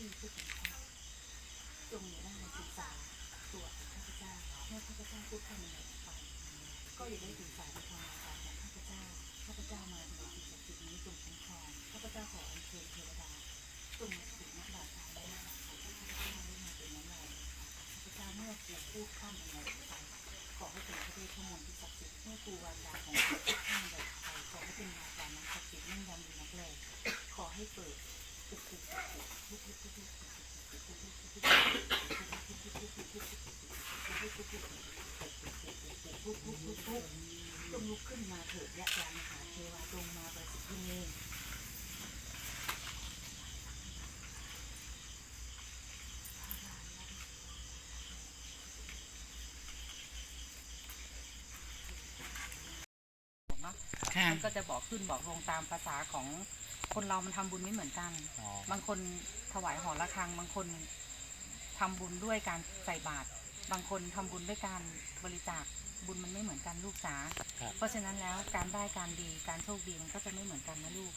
ที่ผู้ปกครองจงอย่าได้มาศึกษาตัวข้าพเจ้าเมื่อข้าพเจ้าพูดคำอะไรออกไปก็อย่าได้ศึกษาในความหมายของข้าพเจ้าข้าพเจ้ามาในสิ่งศักดิ์สิทธิ์นี้จงคุ้มครองข้าพเจ้าขออัญเชิญเทวดาจงมาถึงนักบาตาและนักบาตาข้าพเจ้าได้มาเป็นน้ำลายข้าพเจ้าเมื่อเกูพูดข้ามอะไรอกไปขอให้เป็นพระเดชพระมนต์ที่ศักดิ์สิทธิ์เมื่อกูวางกูพูดข้ามอะไรออกไปขอให้เป็นวาจานั้นศักดิ์สิทธิ์แม่นยำดีนักแลขอให้เปิดตุกตุกตุกตุกทุกทุกทุกทุกทุกจง ลุกขึ้นมาเถิดยะยามหาเทวาจงมาประสิทธิ์ที่นี่เนาะค่ะมันก็จะบอกขึ้นบอกลงตามภาษาของคนเรามันทำบุญไม่เหมือนกัน อ๋อบางคนถวายหอระฆัง บางคนทำบุญด้วยการใส่บาตร บางคนทำบุญด้วยการ บริจาคบุญมันไม่เหมือนกันลูกจ๋าครับเพราะฉะนั้นแล้วการได้การดีการโชคดีมันก็จะไม่เหมือนกันนะลูก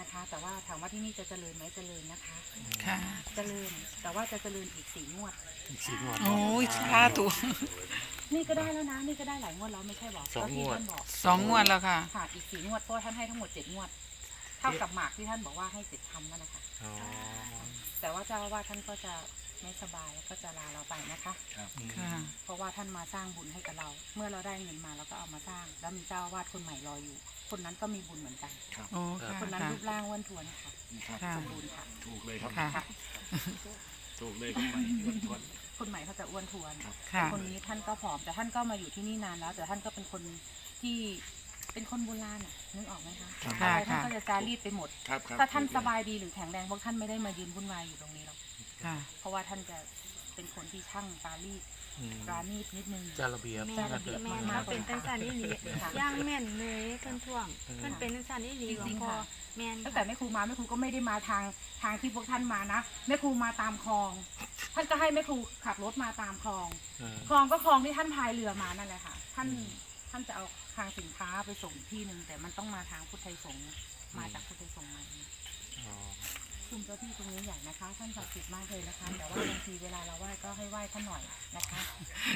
นะคะ แต่ว่าถามว่าที่นี่จะเจริญไหมเจริญนะคะ ค่ะเจริญแต่ว่าจะเจริญอีกสี่งวด อีกสี่งวดโอ้ยสาธุนี่ก็ได้แล้วนะ นี่ก็ได้หลายงวดแล้วไม่ใช่บอกสองที่งวดท่านบอกสองงวดแล้วค่ะค่ะอีกสี่งวดเพราะว่าท่านให้ทั้งหมดเจ็ดงวด เท่ากับหมากที่ท่านบอกว่าให้เจ็ดคำนั่นนะคะอ๋อแต่ว่าเจ้าอาวาสท่านก็จะ ไม่สบายแล้วก็จะลาเราไปนะคะอืมค่ะ เพราะว่าท่านมาสร้างบุญให้กับเรา เมื่อเราได้เงินมาเราก็เอามาสร้าง แล้วมีเจ้าอาวาสคนใหม่รออยู่ คนนั้นก็มีบุญเหมือนกันโอ้ค่ะคนนั้นค่ะรูปร่างอ้วนท้วนค่ะค่ะ สมบูรณ์ค่ะ ถูกเลยครับ ค่ะ ค่ะ ถูกเลยคนใหม่คนทวน คนใหม่เขาจะอ้วนท้วน ค่ะ คนนี้ท่านก็ผอมแต่ท่านก็มาอยู่ที่นี่นานแล้ว แต่ท่านก็เป็นคนที่เป็นคนโบราณอะนึกออกไหมคะค่ะ อะไรท่านค่ะก็จะจารีดไปหมด ครับครับถ้าท่านสบายดีหรือแข็งแรงพวกท่านไม่ได้มายืนวุ่นวายอยู่ตรงนี้หรอก ค่ะ เพราะว่าท่านจะเป็นคนที่ช่างปารีดอืมปราณีตนิดนึงเจ้าระเบียบแม่จ้าระเบียบแม่มากมาเป็นตั้งแต่นี่หลีค่ะย่างแม่นเลยเพิ่นท่วงเพิ่นเป็นตั้งแต่นี่หลีหลวจริงงๆพ่อค่ะแม่นตั้งแต่แม่ครูมาแม่ครูก็ไม่ได้มาทางทางที่พวกท่านมานะแม่ครูมาตามคลอง ท่านก็ให้แม่ครูขับรถมาตามคลองเออคลองก็คลองที่ท่านพายเรือมานั่นแหละค่ะ ท่านท่านจะเอาทางสินค้าไปส่งที่หนึ่งแต่มันต้องมาทางพุทธไทยสงฆ์มาจากพุทธไทยสงฆ์มาอ๋อ คุมเจ้าที่ตรงนี้ใหญ่นะคะ ท่านศักดิ์สิทธิ์มากเลยนะคะ แต่ว่าบางทีเวลาเราไหว้ก็ให้ไหว้ท่านหน่อยนะคะ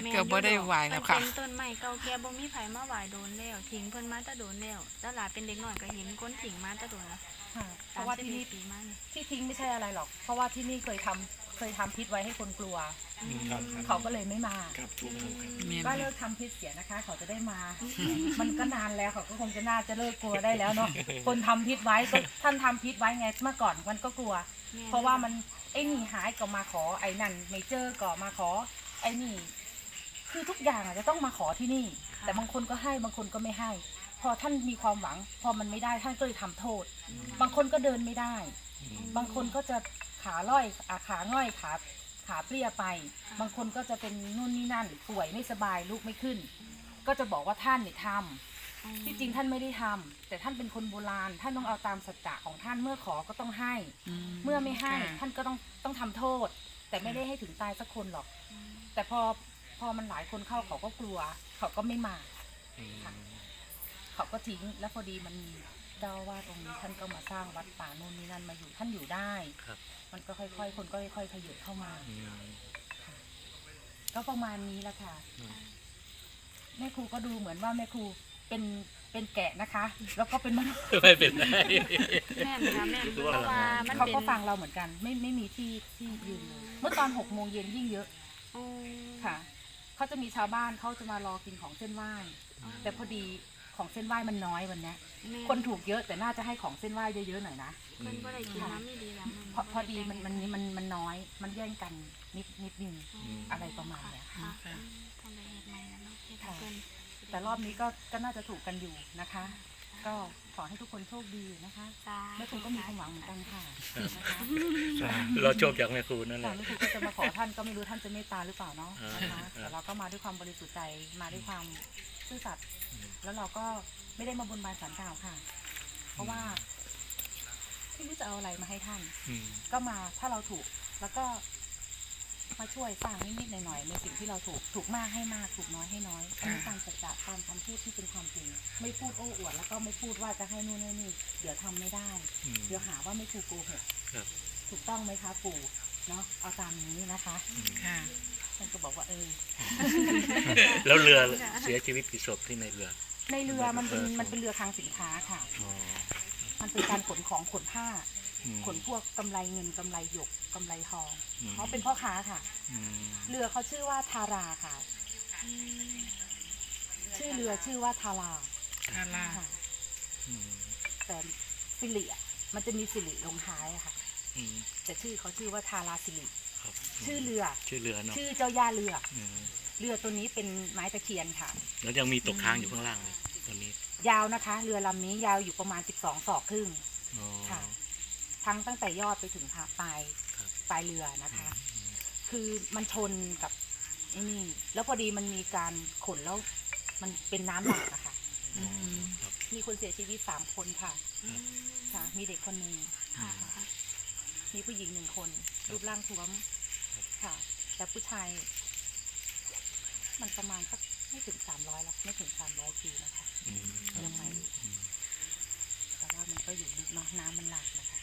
แม่ก็บ่ได้ไหวแล้วค่ะเพิ่นเป็นต้นไม้เก่าแก่บ่มีไผมาไหวโดนแล้วทิ้งเพิ่นมาแตะโดนแล้วแล้วหลานเป็นเด็กน้อยก็เห็นคนทิ้งมาแตะโดนแล้วค่ะเพราะว่าที่นี่ปีมานี่ ที่ทิ้งไม่ใช่อะไรหรอก เพราะว่าที่นี่เคยทำ เคยทำพิษไว้ให้คนกลัวครับเขาก็เลยไม่มา ครับถูกถูกครับเมียนก็เลิกทำพิษเสียนะคะ เขาจะได้มา มันก็นานแล้วเขาก็คงจะน่าจะเลิกกลัวได้แล้วเนาะ คนทำพิษไว้ก็ท่านทำพิษไว้ไงเมื่อก่อนมันก็กลัวแม่เพราะว่ามันไอ้นี่หายก็มาขอไอ้นั่นไม่เจอก็มาขอ ไอ้นี่ คือทุกอย่างอะจะต้องมาขอที่นี่ แต่บางคนก็ให้บางคนก็ไม่ให้พ อท่านมีความหวัง พอมันไม่ได้ท่านก็เลยทำโทษ บางคนก็เดินไม่ได้อืมบางคนก็จะขาล่อยอาขาง่อยขาขาเปรี้ยไป บางคนก็จะเป็นนู่นนี่นั่นป่วยไม่สบายลุกไม่ขึ้น ก็จะบอกว่าท่านเนี่ยทำที่จริงท่านไม่ได้ทำแต่ท่านเป็นคนโบราณ ท่านต้องเอาตามสัจจะของท่านเมื่อขอก็ต้องให้ เมื่อไม่ให้ท่านก็ต้องต้องทำโทษ แต่ไม่ได้ให้ถึงตายสักคนหรอก แต่พอพอมันหลายคนเข้าเขาก็กลัว เขาก็ไม่มาอืม เขาก็ทิ้งแล้วพอดีมันมีเจ้าอาวาดองค์นี้ท่านก็มาสร้างวัดป่านู่นนี่นั่นมาอยู่ท่านอยู่ได้ ครับมันก็ค่อยๆ คนก็ค่อยๆขยับเข้ามา อืมก็ประมาณนี้แหละค่ะ อืมแม่ครูก็ดูเหมือนว่าแม่ครูเป็นเป็นแกะนะคะ แล้วก็เป็นมนุษย์ไม่เป็นไร แม่นค่ะแม่นเพราะว่ามันเขาเป็นก็ฟังเราเหมือนกัน ไม่ไม่มีที่ที่ยืนเลยเมื่อตอนหกโมงเย็นยิ่งเยอะอ๋อค่ะเขาจะมีชาวบ้านเขาจะมารอกินของเส้นไหว้ แต่พอดี ของเส้นไหว้มันน้อยวันเนี้ยแม่คนถูกเยอะแต่น่าจะให้ของเส้นไหว้เยอะๆหน่อยนะเพิ่นบ่ได้กินน้ำไม่ดีหลังเพราะพอดีมันมันมันมันน้อย มันแย่งกันนิดนิดนึงอะไรประมาณเนี้ยค่ะค่ะทำได้เฮ็ดใหม่แล้วเนาะเฮ็ดให้เพิ่นแต่รอบนี้ก็ก็น่าจะถูกกันอยู่นะคะ ก็ขอให้ทุกคนโชคดีนะคะสาแม่ครูก็มีความหวังเหมือนกันค่ะนะคะเราโชคจากแม่ครูนั่นแหค่ะละแม่ครูก็จะมาขอท่านก็ไม่รู้ท่านจะเมตตาหรือเปล่าเนาะอ่านนะคะอ่าแต่เราก็มาด้วยความบริสุทธิ์ใจมาด้วยความซื่อสัตย์ แล้วเราก็ไม่ได้มาบนบานสารกล่าวค่ะ เพราะว่าไม่รู้จะเอาอะไรมาให้ท่าน อืมก็มาถ้าเราถูก แล้วก็มาช่วยสร้างนิดๆหน่อยๆในสิ่งที่เราถูกถูกมากให้มากถูกน้อยให้น้อยอันนี้ตามสัจจะตามคำพูดที่เป็นความจริง ไม่พูดโอ้อวดแล้วก็ไม่พูดว่าจะให้นู่นให้นี่เดี๋ยวทำไม่ได้ อืม เดี๋ยวหาว่าไม่ถูกโกหกครับ ถูกต้องไหมคะปู่เนาะเอาตามนี้นะคะค่ะ ท่านก็บอกว่าเออ แล้วเรือเสียชีวิตกี่ศพที่ในเรือ ในเรือมันเป็นมันเป็นเรือคลังสินค้าค่ะ อ๋อมันเป็นการขนของขนผ้า อืม ขนพวกกำไรเงินกำไรหยกกำไรทองอืม เขาเป็นพ่อค้าค่ะ อืมเรือเขาชื่อว่าทาราค่ะ ชื่อเรือชื่อว่าทาราทาราค่ะ อืมแต่สิริอะมันจะมีสิริลงท้ายอะค่ะ อืมแต่ชื่อเขาชื่อว่าทาราสิริครับชื่อเรือ ชื่อเรือเนาะชื่อเจ้าย่าเรืออืม เรือตัวนี้เป็นไม้ตะเคียนค่ะ แล้วยังมีตกค้างอยู่ข้างล่างเลยตัวนี้ ยาวนะคะ เรือลำนี้ยาวอยู่ประมาณ 12 ศอกครึ่งอ๋อ ค่ะ ทั้งตั้งแต่ยอดไปถึงปลายครับ ปลายเรือนะคะ คือมันชนกับไอ้นี่ แล้วพอดีมันมีการขนแล้วมันเป็นน้ำหลากอะค่ะอ๋อครับ มีคนเสียชีวิตสามคนค่ะ ค่ะ มีเด็กคนหนึ่งค่ะค่ะมีผู้หญิงหนึ่งคน รูปร่างท้วมค่ะ แต่ผู้ชาย มันประมาณสักไม่ถึงสามร้อยแล้วไม่ถึงสามร้อยปีนะคะอืมครับยังไงอืมแต่ว่ามันก็อยู่ลึกเนาะน้ำมันหลากนะคะ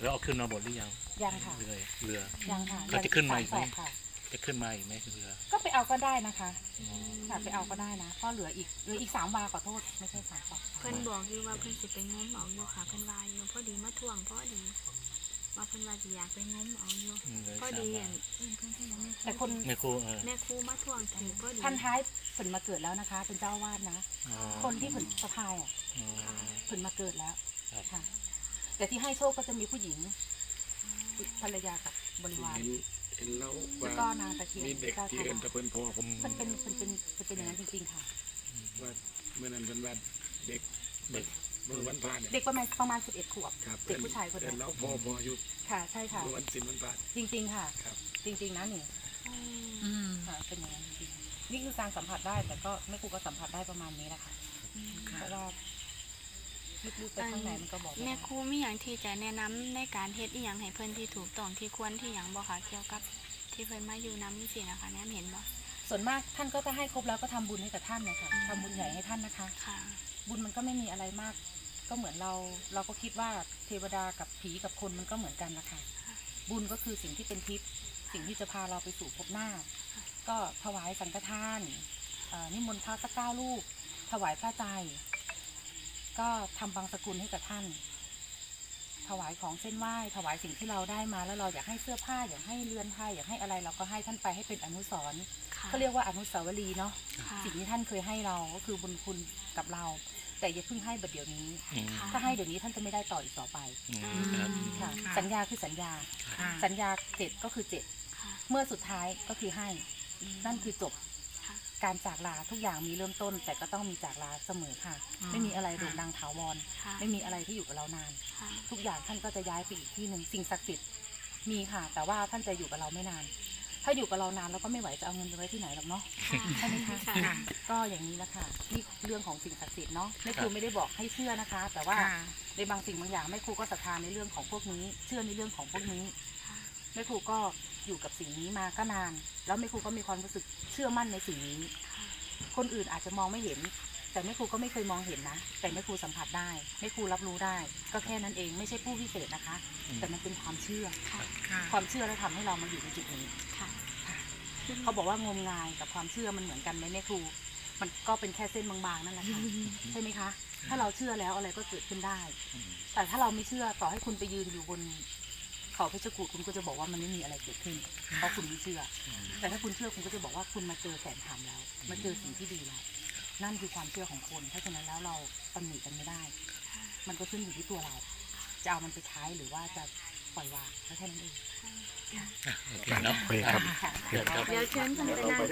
แล้วเอาขึ้นมาหมดหรือยังยังค่ะเรือเรือยังค่ะเขาจะขึ้นมาอีกไหมสศค่ะจะขึ้นมาอีกไหมเรือ ก็ไปเอาก็ได้นะคะอ๋อค่ะไปเอาก็ได้นะเพราะเหลืออีกเหลืออีกสามวาขอโทษไม่ใช่สามศอกเพิ่นบอกอยู่ว่าเพิ่นสิไปงมเอาอยู่ค่ะเพิ่นว่าอยู่พอดีมาทวงพอดี ว่าเพิ่นว่าสิอยากไปงมเอาอยู่อืมเลยพอดีสาอัมนเอิ้นเพิ่นให้แม่แต่คนแม่ครูเออแม่ครูมาทวงถือพอดีพันท้ายผลมาเกิดแล้วนะคะ เป็นเจ้าอาวาดนะ อ๋อคนที่ผลสะพายอะอ๋อผลมาเกิดแล้วครับ ค่ะ แต่ที่ให้โชคก็จะมีผู้หญิงภรรยากับบริวารเห็นเห็นแล้วแล้วว่าก็นางตะเคียนมีเด็กเจ้าที่ทาเอินราตะเพิ่นพ่อผมมันเป็นมันเป็นมันเป็นอย่างนั้นจริงๆค่ะ ว่าเมื่อนั้นเป็นว่าเด็กเด็กเมื่อวันพาเนี่ยเด็กประมาณประมาณสิบเอ็ดขวบ ครับเด็กผู้ชายคนเอินั้นนแล้วพ่อพ่ออยู่ค่ะ ใช่ค่ะ เมื่อวันศิลวันพาจริง ๆ ค่ะ ครับ จริง ๆ นะนี่อืมอืมค่ะเป็นอย่างนั้นจริงๆนี่คือการสัมผัสได้แต่ก็ไม่ครูก็สัมผัสได้ประมาณนี้แหละค่ะเพราะว่าลึกๆไปข้างในมันก็บอกไม่แม่ได้ครูมีหยังที่จะแนะนำในการเฮ็ดอีหยังให้เพิ่นที่ถูกต้องที่ควรที่หยังบ่คะเกี่ยวกับ ที่เพิ่นมาอยู่นำจังซี่นะคะแนมเห็นบ่ส่วนมากท่านก็จะให้ครบแล้วก็ทำบุญให้กับท่านนะคะทำบุญใหญ่ให้ท่านนะคะ ค่ะ บุญมันก็ไม่มีอะไรมาก ก็เหมือนเรา เราก็คิดว่าเทวดากับผีกับคนมันก็เหมือนกันนะคะบุญก็คือสิ่งที่เป็นทิพย์สิ่งที่จะพาเราไปสู่ภพหน้า ก็ถวายสังฆทานเอ่อนิมนต์พระสักเก้าลูก ถวายพระใจ ก็ทำบางสกุลให้กับท่าน ถวายของเส้นไหว้ ถวายสิ่งที่เราได้มา แล้วเราอยากให้เสื้อผ้าอยากให้เรือนไทยอยากให้อะไรเราก็ให้ท่านไปให้เป็นอนุสรณ์ค่ะเขาเรียกว่าอนุสาวรีย์เนาะค่ะสิ่งที่ท่านเคยให้เราก็คือบุญคุณกับเรา แต่อย่าเพิ่งให้แบบเดี๋ยวนี้ อืมถ้าให้เดี๋ยวนี้ท่านจะไม่ได้ต่ออีกต่อไปอืมครับ ค่ะ ค่ะ สัญญาคือสัญญา ค่ะ สัญญาเจ็ดก็คือเจ็ดค่ะเมื่อสุดท้ายก็คือให้ นั่นคือจบ ค่ะ การจากลาทุกอย่างมีเริ่มต้น แต่ก็ต้องมีจากลาเสมอค่ะ อืม ไม่มีอะไรโด่งดังถาวร ค่ะไม่มีอะไรที่อยู่กับเรานาน ค่ะทุกอย่างท่านก็จะย้ายไปอีกที่หนึ่งสิ่งศักดิ์สิทธิ์มีค่ะ แต่ว่าท่านจะอยู่กับเราไม่นาน ถ้าอยู่กับเรานานเราก็ไม่ไหวจะเอาเงินไปไว้ที่ไหนหรอกเนาะใช่ไหมคะค่ะค่ะก็อย่างนี้นะคะนี่เรื่องของสิ่งศักดิ์สิทธิ์เนาะแม่ครูไม่ได้บอกให้เชื่อนะคะ แต่ว่าค่ะ ในบางสิ่งบางอย่างแม่ครูก็ศรัทธาในเรื่องของพวกนี้ เชื่อในเรื่องของพวกนี้ค่ะแม่ครูก็อยู่กับสิ่งนี้มาก็นาน แล้วแม่ครูก็มีความรู้สึกเชื่อมั่นในสิ่งนี้ คนอื่นอาจจะมองไม่เห็น แต่แม่ครูก็ไม่เคยมองเห็นนะ แต่แม่ครูสัมผัสได้แม่ครูรับรู้ได้ ก็แค่นั้นเองไม่ใช่ผู้พิเศษนะคะอืมแต่มันเป็นความเชื่อค่ะค่ะความเชื่อแล้วทำให้เรามาอยู่ในจุดนี้ค่ะเขาบอกว่างมงายกับความเชื่อมันเหมือนกันไหมแม่ครู มันก็เป็นแค่เส้นบางๆนั่นแหละค่ะใช่ไหมคะ ถ้าเราเชื่อแล้วอะไรก็เกิดขึ้นได้อืมแต่ถ้าเราไม่เชื่อต่อให้คุณไปยืนอยู่บนเขาเพชรกูฏคุณก็จะบอกว่ามันไม่มีอะไรเกิดขึ้น เพราะคุณไม่เชื่อ แต่ถ้าคุณเชื่อคุณก็จะบอกว่าคุณมาเจอแสนธรรมแล้ว มาเจอสิ่งที่ดีแล้ว นั่นคือความเชื่อของคน เพราะฉะนั้นแล้วเราตำหนิกันไม่ได้ มันก็ขึ้นอยู่ที่ตัวเรา จะเอามันไปใช้หรือว่าจะปล่อยวางก็แค่นั้นเอง โอเคเนาะ โอเคครับค่ะเดี๋ยวครับเดี๋ยวเชิญเพิ่นไปนั่ง